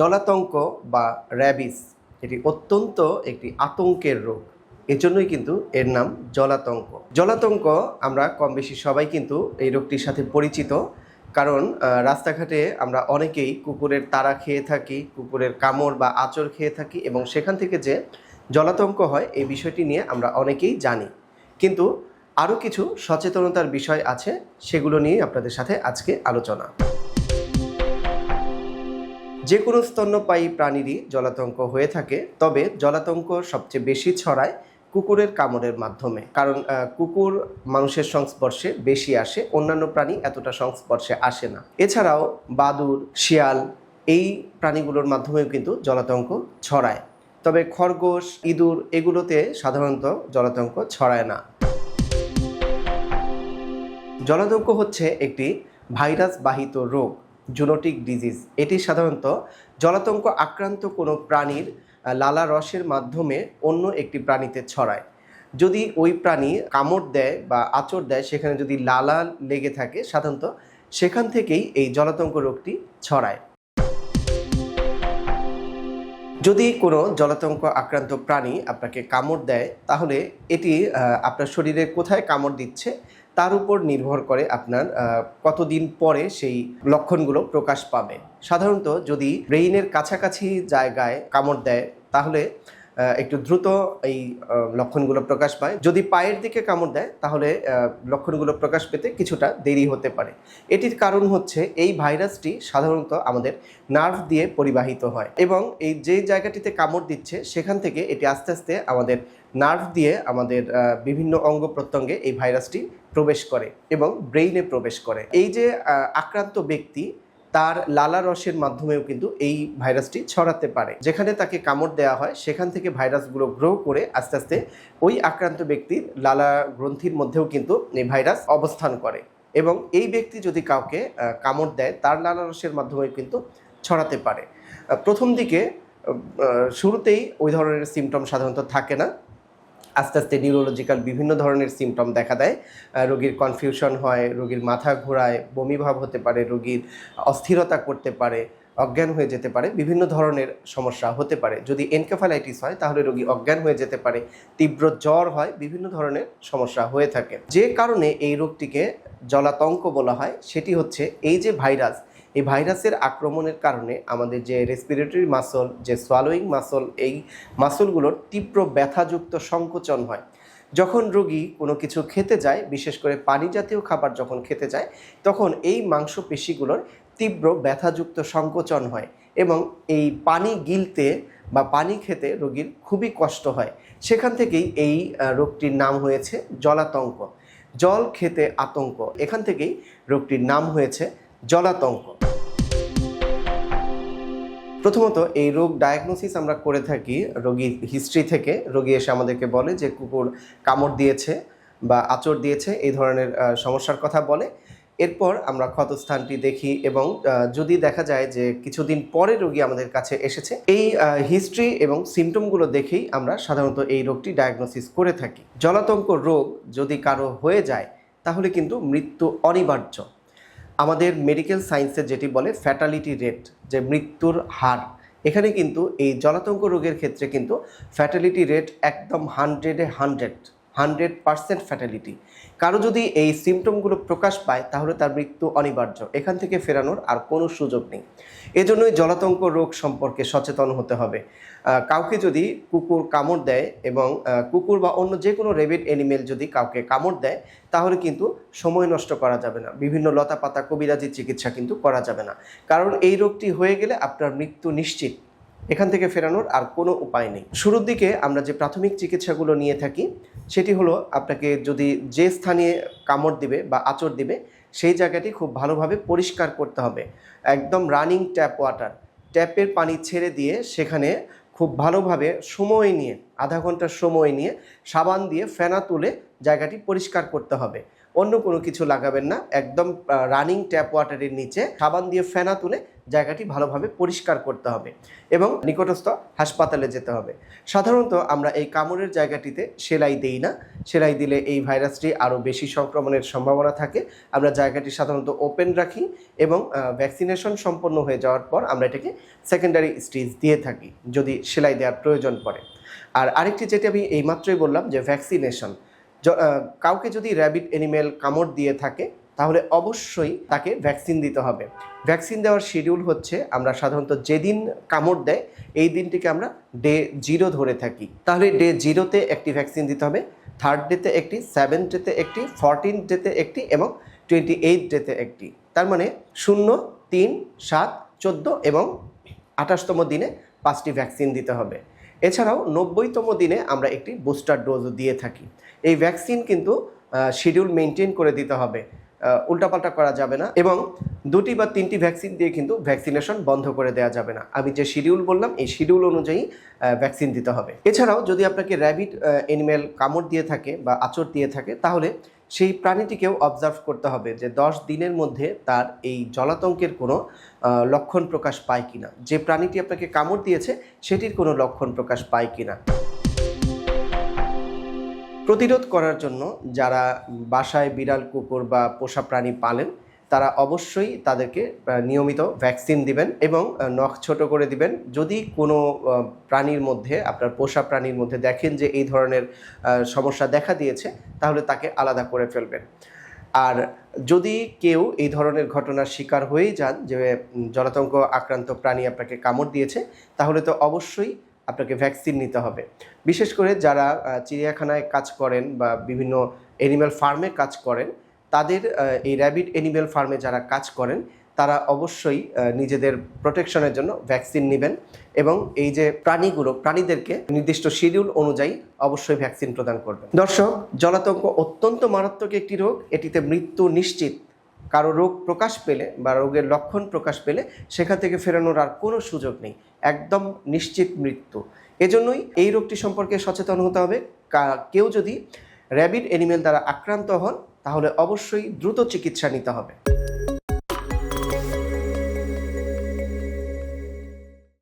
জলাতঙ্ক বা র্যাবিস এটি অত্যন্ত একটি আতঙ্কের রোগ। এজন্যই কিন্তু এর নাম জলাতঙ্ক। জলাতঙ্ক আমরা কম বেশি সবাই কিন্তু এই রোগটির সাথে পরিচিত। কারণ রাস্তাঘাটে আমরা অনেকেই কুকুরের তারা খেয়ে থাকি, কুকুরের কামড় বা আঁচড় খেয়ে থাকি এবং সেখান থেকে যে জলাতঙ্ক হয়, এই বিষয়টি নিয়ে আমরা অনেকেই জানি। কিন্তু আরও কিছু সচেতনতার বিষয় আছে, সেগুলো নিয়ে আপনাদের সাথে আজকে আলোচনা। যে কোনো স্তন্যপায়ী প্রাণীরই জলাতঙ্ক হয়ে থাকে, তবে জলাতঙ্ক সবচেয়ে বেশি ছড়ায় কুকুরের কামড়ের মাধ্যমে। কারণ কুকুর মানুষের সংস্পর্শে বেশি আসে, অন্যান্য প্রাণী এতটা সংস্পর্শে আসে না। এছাড়াও বাদুর শিয়াল এই প্রাণীগুলোর মাধ্যমেও কিন্তু জলাতঙ্ক ছড়ায়। তবে খরগোশ, ইঁদুর এগুলোতে সাধারণত জলাতঙ্ক ছড়ায় না। জলাতঙ্ক হচ্ছে একটি ভাইরাস বাহিত রোগ। Zoonotic disease. এটি সাধারণত জলাতঙ্ক আক্রান্ত কোনো প্রাণীর লালা রসের মাধ্যমে অন্য একটি প্রাণীতে ছড়ায়। যদি ওই প্রাণী কামড় দেয় বা আঁচড় দেয়, সেখানে যদি লালা লেগে থাকে, সাধারণত সেখান থেকেই এই জলাতঙ্ক রোগটি ছড়ায়। যদি কোনো জলাতঙ্ক আক্রান্ত প্রাণী আপনাকে কামড় দেয়, তাহলে এটি আপনার শরীরে কোথায় কামড় দিচ্ছে তার উপর নির্ভর করে আপনার কতদিন পরে সেই লক্ষণগুলো প্রকাশ পাবে। সাধারণত যদি ব্রেইনের কাছাকাছি জায়গায় কামড় দেয়, তাহলে একটু দ্রুত এই লক্ষণগুলো প্রকাশ পায়। যদি পায়ের দিকে কামড় দেয়, তাহলে লক্ষণগুলো প্রকাশ পেতে কিছুটা দেরি হতে পারে। এটির কারণ হচ্ছে, এই ভাইরাসটি সাধারণত আমাদের নার্ভ দিয়ে পরিবাহিত হয় এবং এই যে জায়গাটিতে কামড় দিচ্ছে, সেখান থেকে এটি আস্তে আস্তে আমাদের নার্ভ দিয়ে আমাদের বিভিন্ন অঙ্গ প্রত্যঙ্গে এই ভাইরাসটি প্রবেশ করে এবং ব্রেইনে প্রবেশ করে। এই যে আক্রান্ত ব্যক্তি তার লালা রসের মাধ্যমেও কিন্তু এই ভাইরাসটি ছড়াতে পারে। যেখানে তাকে কামড় দেওয়া হয়, সেখান থেকে ভাইরাসগুলো গ্রো করে আস্তে আস্তে ওই আক্রান্ত ব্যক্তির লালা গ্রন্থির মধ্যেও কিন্তু এই ভাইরাস অবস্থান করে। এবং এই ব্যক্তি যদি কাউকে কামড় দেয়, তার লালা রসের মাধ্যমে কিন্তু ছড়াতে পারে। প্রথম দিকে শুরুতেই ওই ধরনের সিমটম সাধারণত থাকে না। আস্তে আস্তে নিউরোলজিক্যাল বিভিন্ন ধরনের সিমটম দেখা দেয়। রোগীর কনফিউশন হয়, রোগীর মাথা ঘোরায়, বমি ভাব হতে পারে, রোগীর অস্থিরতা করতে পারে, অজ্ঞান হয়ে যেতে পারে, বিভিন্ন ধরনের সমস্যা হতে পারে। যদি এনকেফালাইটিস হয়, তাহলে রোগী অজ্ঞান হয়ে যেতে পারে, তীব্র জ্বর হয়, বিভিন্ন ধরনের সমস্যা হয়ে থাকে। যে কারণে এই রোগটিকে জলাতঙ্ক বলা হয়, সেটি হচ্ছে এই যে ভাইরাস এই ভাইরাসের আক্রমণের কারণে আমাদের যে রেসপিরেটরি মাসল যে সোয়ালোয়িং মাসল এই মাসলগুলোর তীব্র ব্যথাযুক্ত সংকোচন হয়। যখন রোগী কোনো কিছু খেতে যায়, বিশেষ করে পানি জাতীয় খাবার যখন খেতে যায়, তখন এই মাংসপেশিগুলোর তীব্র ব্যথাযুক্ত সংকোচন হয় এবং এই পানি গিলতে বা পানি খেতে রোগীর খুবই কষ্ট হয়। সেখান থেকেই এই রোগটির নাম হয়েছে জলাতঙ্ক। জল খেতে আতঙ্ক। এখান থেকেই রোগটির নাম হয়েছে জলাতঙ্ক। প্রথমত এই রোগ ডায়াগনোসিস আমরা করে থাকি রোগীর হিস্ট্রি থেকে। রোগী এসে আমাদেরকে বলে যে কুকুর কামড় দিয়েছে বা আঁচড় দিয়েছে, এই ধরনের সমস্যার কথা বলে। এরপর আমরা ক্ষতস্থানটি দেখি এবং যদি দেখা যায় যে কিছুদিন পরে রোগী আমাদের কাছে এসেছে, এই হিস্ট্রি এবং সিমটমগুলো দেখেই আমরা সাধারণত এই রোগটি ডায়াগনোসিস করে থাকি। জলাতঙ্ক রোগ যদি কারও হয়ে যায়, তাহলে কিন্তু মৃত্যু অনিবার্য। আমাদের মেডিকেল সায়েন্সে যেটি বলে ফ্যাটালিটি রেট যে মৃত্যুর হার, এখানে কিন্তু এই জলাতঙ্ক রোগের ক্ষেত্রে কিন্তু ফ্যাটালিটি রেট একদম হান্ড্রেডে হান্ড্রেড হান্ড্রেড পার্সেন্ট ফ্যাটালিটি কারও যদি এই সিমটমগুলো প্রকাশ পায়, তাহলে তার মৃত্যু অনিবার্য। এখান থেকে ফেরানোর আর কোনো সুযোগ নেই। এজন্যই জলাতঙ্ক রোগ সম্পর্কে সচেতন হতে হবে। কাউকে যদি কুকুর কামড় দেয় এবং কুকুর বা অন্য যে কোনো রেবিড অ্যানিমেল যদি কাউকে কামড় দেয়, তাহলে কিন্তু সময় নষ্ট করা যাবে না। বিভিন্ন লতাপাতা, কবিরাজি চিকিৎসা কিন্তু করা যাবে না। কারণ এই রোগটি হয়ে গেলে আপনার মৃত্যু নিশ্চিত। এখান থেকে ফেরানোর আর কোনো উপায় নেই। শুরুর দিকে আমরা যে প্রাথমিক চিকিৎসাগুলো নিয়ে থাকি সেটি হলো আপনাকে যদি যে স্থানে কামড় দিবে বা আঁচড় দিবে, সেই জায়গাটি খুব ভালোভাবে পরিষ্কার করতে হবে। একদম রানিং ট্যাপ ওয়াটার ট্যাপের পানি ছেড়ে দিয়ে সেখানে খুব ভালোভাবে সময় নিয়ে, আধা ঘণ্টার সময় নিয়ে সাবান দিয়ে ফেনা তুলে জায়গাটি পরিষ্কার করতে হবে। অন্য কোনো কিছু লাগাবেন না, একদম রানিং ট্যাপ ওয়াটারের নিচে সাবান দিয়ে ফেনা তুলে জায়গাটি ভালোভাবে পরিষ্কার করতে হবে এবং নিকটস্থ হাসপাতালে যেতে হবে। সাধারণত আমরা এই কামড়ের জায়গাটিতে সেলাই দেই না। সেলাই দিলে এই ভাইরাসটি আরও বেশি সংক্রমণের সম্ভাবনা থাকে। আমরা জায়গাটি সাধারণত ওপেন রাখি এবং ভ্যাকসিনেশন সম্পন্ন হয়ে যাওয়ার পর আমরা এটাকে সেকেন্ডারি স্টেজ দিয়ে থাকি যদি সেলাই দেওয়ার প্রয়োজন পড়ে। আর আরেকটি যেটি আমি এইমাত্রই বললাম যে ভ্যাকসিনেশন কাউকে যদি র্যাবিট অ্যানিমেল কামড় দিয়ে থাকে তাহলে অবশ্যই তাকে ভ্যাকসিন দিতে হবে। ভ্যাকসিন দেওয়ার শিডিউল হচ্ছে আমরা সাধারণত যেদিন কামড় দেয়, এই দিনটিকে আমরা ডে জিরো ধরে থাকি। তাহলে ডে জিরোতে একটি ভ্যাকসিন দিতে হবে, থার্ড ডেতে একটি সেভেন ডেতে একটি ফরটিন ডেতে একটি এবং টোয়েন্টি এইট ডেতে একটি। তার মানে শূন্য, তিন, সাত, চোদ্দ এবং আঠাশতম দিনে পাঁচটি ভ্যাকসিন দিতে হবে। এছাড়াও নব্বইতম দিনে আমরা একটি বুস্টার ডোজ দিয়ে থাকি। এই ভ্যাকসিন কিন্তু শিডিউল মেনটেন করে দিতে হবে। উল্টাপাল্টা করা যাবে না এবং দুটি বা তিনটি ভ্যাকসিন দিয়ে কিন্তু ভ্যাকসিনেশন বন্ধ করে দেওয়া যাবে না। আমি যে শিডিউল বললাম, এই শিডিউল অনুযায়ী ভ্যাকসিন দিতে হবে। এছাড়াও যদি আপনাকে র্যাবিট অ্যানিমেল কামড় দিয়ে থাকে বা আচর দিয়ে থাকে, তাহলে সেই প্রাণীটিকেও অবজার্ভ করতে হবে যে দশ দিনের মধ্যে তার এই জলাতঙ্কের কোনো লক্ষণ প্রকাশ পায় কিনা। যে প্রাণীটি আপনাকে কামড় দিয়েছে, সেটির কোনো লক্ষণ প্রকাশ পায় কিনা। প্রতিরোধ করার জন্য যারা বাসায় বিড়াল, কুকুর বা পোষা প্রাণী পালেন, তারা অবশ্যই তাদেরকে নিয়মিত ভ্যাকসিন দিবেন এবং নখ ছোট করে দিবেন। যদি কোনো প্রাণীর মধ্যে, আপনার পোষা প্রাণীর মধ্যে দেখেন যে এই ধরনের সমস্যা দেখা দিয়েছে, তাহলে তাকে আলাদা করে ফেলবেন। আর যদি কেউ এই ধরনের ঘটনার শিকার হয়েই যান, যে জলাতঙ্ক আক্রান্ত প্রাণী আপনাকে কামড় দিয়েছে, তাহলে তো অবশ্যই আপনাকে ভ্যাকসিন নিতে হবে। বিশেষ করে যারা চিড়িয়াখানায় কাজ করেন বা বিভিন্ন অ্যানিম্যাল ফার্মে কাজ করেন, তাদের এই র্যাবিট অ্যানিম্যাল ফার্মে যারা কাজ করেন, তারা অবশ্যই নিজেদের প্রোটেকশনের জন্য ভ্যাকসিন নেবেন এবং এই যে প্রাণীগুলো, প্রাণীদেরকে নির্দিষ্ট শিডিউল অনুযায়ী অবশ্যই ভ্যাকসিন প্রদান করবেন। দর্শক, জলাতঙ্ক অত্যন্ত মারাত্মক একটি রোগ, এটিতে মৃত্যু নিশ্চিত। কারও রোগ প্রকাশ পেলে বা রোগের লক্ষণ প্রকাশ পেলে সেখান থেকে ফেরানোর আর কোনো সুযোগ নেই। একদম নিশ্চিত মৃত্যু। এজন্যই এই রোগটি সম্পর্কে সচেতন হতে হবে। কেউ যদি র্যাবিড অ্যানিমেল দ্বারা আক্রান্ত হন, তাহলে অবশ্যই দ্রুত চিকিৎসা নিতে হবে।